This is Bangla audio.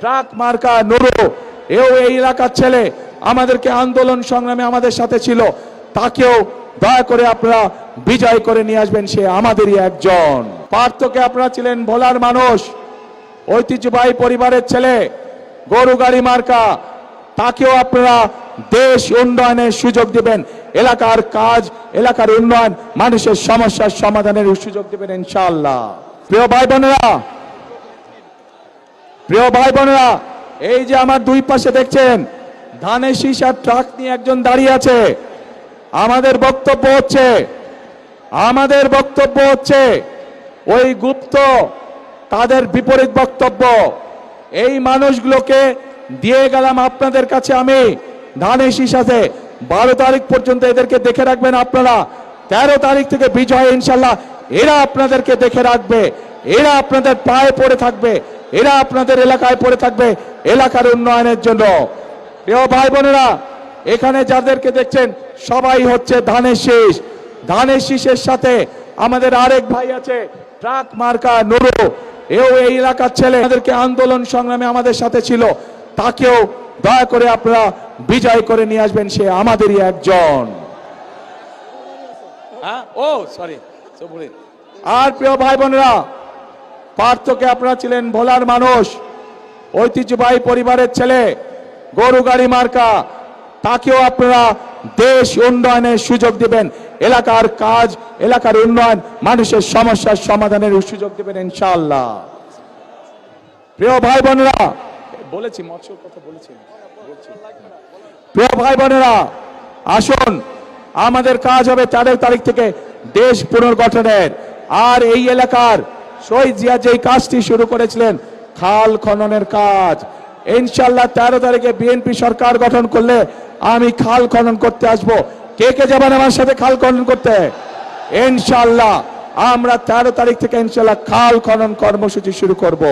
ট্রাক মার্কা নুরু এও এই এলাকার ছেলে, আমাদেরকে আন্দোলন সংগ্রামে আমাদের সাথে ছিল। তাকেও দয়া করে আপনারা বিজয় করে নিয়ে আসবেন, সে আমাদেরই একজন। পার্থকে আপনারা ছিলেন ভোলার মানুষ, ঐতিহ্যবাহী পরিবারের ছেলে, গরু গাড়ি মার্কা। তাকেও আপনারা দেশ উন্নয়নের সুযোগ দিবেন। এলাকার কাজ, এলাকার উন্নয়ন, মানুষের সমস্যার সমাধানের সুযোগ দেবেন, ইনশাআল্লাহ। প্রিয় ভাই বোনেরা প্রিয় ভাই বোনেরা, এই যে আমার দুই পাশে দেখছেন, ধানের শীষ আর ট্রাক নিয়ে একজন দাঁড়িয়ে আছে। আমাদের বক্তব্য হচ্ছে, আমাদের বক্তব্য হচ্ছে, ওই গুপ্ত তাদের বিপরীত বক্তব্য। এই মানুষগুলোকে দিয়ে গেলাম আপনাদের কাছে আমি। ধানের শীষাতে বারো তারিখ পর্যন্ত এদেরকে দেখে রাখবেন আপনারা। তেরো তারিখ থেকে বিজয় ইনশাল্লাহ, এরা আপনাদেরকে দেখে রাখবে, এরা আপনাদের পায়ে পড়ে থাকবে। এরা আপনাদের এলাকায় পড়ে থাকবে এলাকার উন্নয়নের জন্য। প্রিয় ভাই বোনেরা, এখানে যাদেরকে দেখছেন, সবাই হচ্ছে ধানের শীষ। ধানের শীষের সাথে আমাদের আরেক ভাই আছে, ট্রাক মার্কা নুরু। এও এই এলাকার ছেলে। আমাদেরকে আন্দোলন সংগ্রামে আমাদের সাথে ছিল। তাকেও দয়া করে আপনারা বিজয় করে নিয়ে আসবেন, সে আমাদেরই একজন। হ্যাঁ? সরি আর প্রিয় ভাই বোনেরা পার্থকে আপনারা ছিলেন ভোলার মানুষ। ঐতিহ্যবাহী পরিবারের ছেলে, গরু গাড়ি মার্কা, তাকেও আপনারা দেশ উন্নয়নের সুযোগ দিবেন। এলাকার কাজ, এলাকার উন্নয়ন, মানুষের সমস্যার সমাধানের সুযোগ দিবেন ইনশাআল্লাহ। প্রিয় ভাই বোনেরা বলেছি, মৎস্য কথা বলছি। প্রিয় ভাই বোনেরা আসুন, আমাদের কাজ হবে তেরো তারিখ থেকে দেশ পুনর্গঠনের। আর এই এলাকার শহীদ জিয়া যেই কাজটি শুরু করেছিলেন, খাল খননের কাজ। ইনশাল্লাহ তেরো তারিখে বিএনপি সরকার গঠন করলে আমি খাল খনন করতে আসব। কে কে যাবেন আমার সাথে খাল খনন করতে? ইনশাল্লাহ আমরা তেরো তারিখ থেকে ইনশাল্লাহ খাল খনন কর্মসূচি শুরু করব।